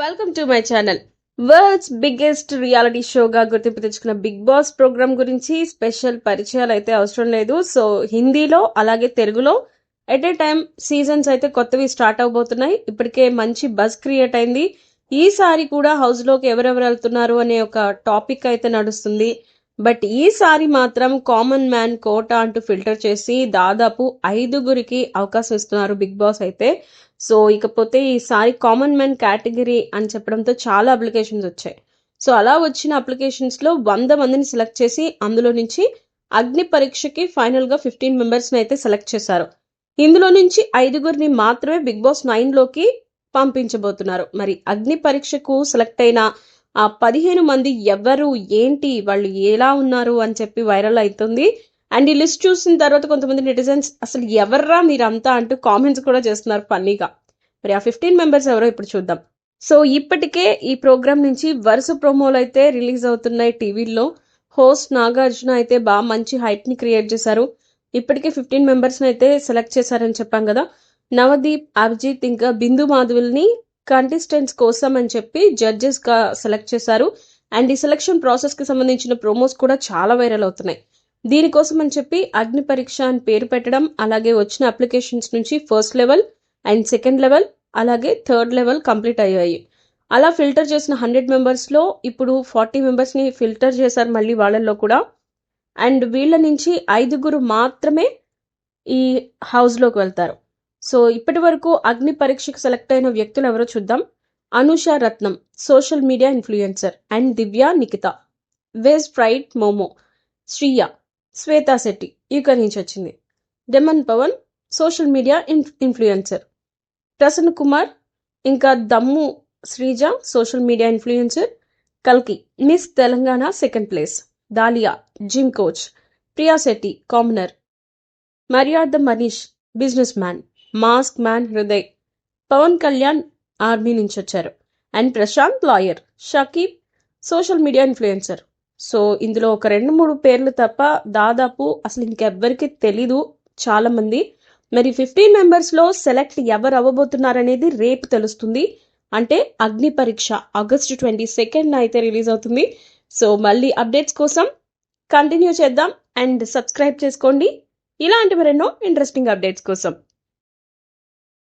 Welcome to my channel world's biggest reality షోగా గుర్తింపు తెచ్చుకున్న big Boss programme గురించి special పరిచయాలు అయితే అవసరం లేదు. సో హిందీలో అలాగే తెలుగులో ఎట్ ఏ టైం సీజన్స్ అయితే కొత్తవి స్టార్ట్ అవబోతున్నాయి. ఇప్పటికే మంచి బజ్ క్రియేట్ అయింది. ఈసారి కూడా హౌస్లోకి ఎవరెవరు వెళ్తున్నారు అనే ఒక టాపిక్ అయితే నడుస్తుంది. బట్ ఈసారి మాత్రం కామన్ మ్యాన్ కోట అంటూ ఫిల్టర్ చేసి దాదాపు ఐదుగురికి అవకాశం ఇస్తున్నారు బిగ్ బాస్ అయితే. సో ఇకపోతే ఈసారి కామన్ మ్యాన్ కేటగిరీ అని చెప్పడంతో చాలా అప్లికేషన్స్ వచ్చాయి. సో అలా వచ్చిన అప్లికేషన్స్లో వంద మందిని సెలెక్ట్ చేసి అందులో నుంచి అగ్ని పరీక్షకి ఫైనల్గా ఫిఫ్టీన్ మెంబర్స్ని అయితే సెలెక్ట్ చేశారు. ఇందులో నుంచి ఐదుగురిని మాత్రమే బిగ్ బాస్ నైన్లోకి పంపించబోతున్నారు. మరి అగ్ని పరీక్షకు సెలెక్ట్ అయిన ఆ పదిహేను మంది ఎవరు ఏంటి వాళ్ళు ఎలా ఉన్నారు అని చెప్పి వైరల్ అవుతుంది. అండ్ ఈ లిస్ట్ చూసిన తర్వాత కొంతమంది నెటిజన్స్ అసలు ఎవర్రా మీరంతా అంటూ కామెంట్స్ కూడా చేస్తున్నారు ఫన్నీగా. మరి ఆ ఫిఫ్టీన్ మెంబర్స్ ఎవరో ఇప్పుడు చూద్దాం. సో ఇప్పటికే ఈ ప్రోగ్రామ్ నుంచి వరుస ప్రోమోలు అయితే రిలీజ్ అవుతున్నాయి టీవీల్లో. హోస్ట్ నాగార్జున అయితే బాగా మంచి హైప్ని క్రియేట్ చేశారు. ఇప్పటికే ఫిఫ్టీన్ మెంబర్స్ అయితే సెలెక్ట్ చేశారని చెప్పాం కదా. నవదీప్ అభిజిత్ ఇంకా బిందు మాధువుల్ని కంటెస్టెంట్స్ కోసం అని చెప్పి జడ్జెస్గా సెలెక్ట్ చేశారు. అండ్ ఈ సెలక్షన్ ప్రాసెస్కి సంబంధించిన ప్రోమోస్ కూడా చాలా వైరల్ అవుతున్నాయి. దీనికోసం అని చెప్పి అగ్ని పరీక్ష అని పేరు పెట్టడం అలాగే వచ్చిన అప్లికేషన్స్ నుంచి first level and second level అలాగే థర్డ్ లెవెల్ కంప్లీట్ అయ్యాయి. అలా ఫిల్టర్ చేసిన హండ్రెడ్ మెంబర్స్లో ఇప్పుడు ఫార్టీ మెంబర్స్ని ఫిల్టర్ చేశారు మళ్ళీ వాళ్ళల్లో కూడా. అండ్ వీళ్ళ నుంచి ఐదుగురు మాత్రమే ఈ హౌస్లోకి వెళ్తారు. సో ఇప్పటి వరకు అగ్ని పరీక్షకు సెలెక్ట్ అయిన వ్యక్తులు ఎవరో చూద్దాం. Anusha Ratnam social media influencer and Divya Nikhita. Veg fried momo Shriya Shweta Shetty యూక నుంచి వచ్చింది. Demon Pavan social media in influencer Prasanna Kumar ఇంకా Dammu Srija social media influencer కల్కి miss Telangana second place dahlia gym coach Priya Shetty commoner Maryada Manish businessman mask man Hriday. Pavan Kalyan army నుంచి వచ్చారు. And Prashanth lawyer Shakib social media influencer. So ఇందులో ఒక రెండు మూడు పేర్లు తప్ప దాదాపు అసలు ఇంకెవ్వరికి తెలీదు చాలా మంది మరి ఫిఫ్టీన్ మెంబర్స్లో సెలెక్ట్ ఎవరు అవ్వబోతున్నారనేది రేపు తెలుస్తుంది. అంటే Agni Pariksha August twenty second అయితే రిలీజ్ అవుతుంది. సో మళ్ళీ అప్డేట్స్ కోసం కంటిన్యూ చేద్దాం. అండ్ సబ్స్క్రైబ్ చేసుకోండి. ఇలాంటి మరెన్నో ఇంట్రెస్టింగ్ అప్డేట్స్ కోసం.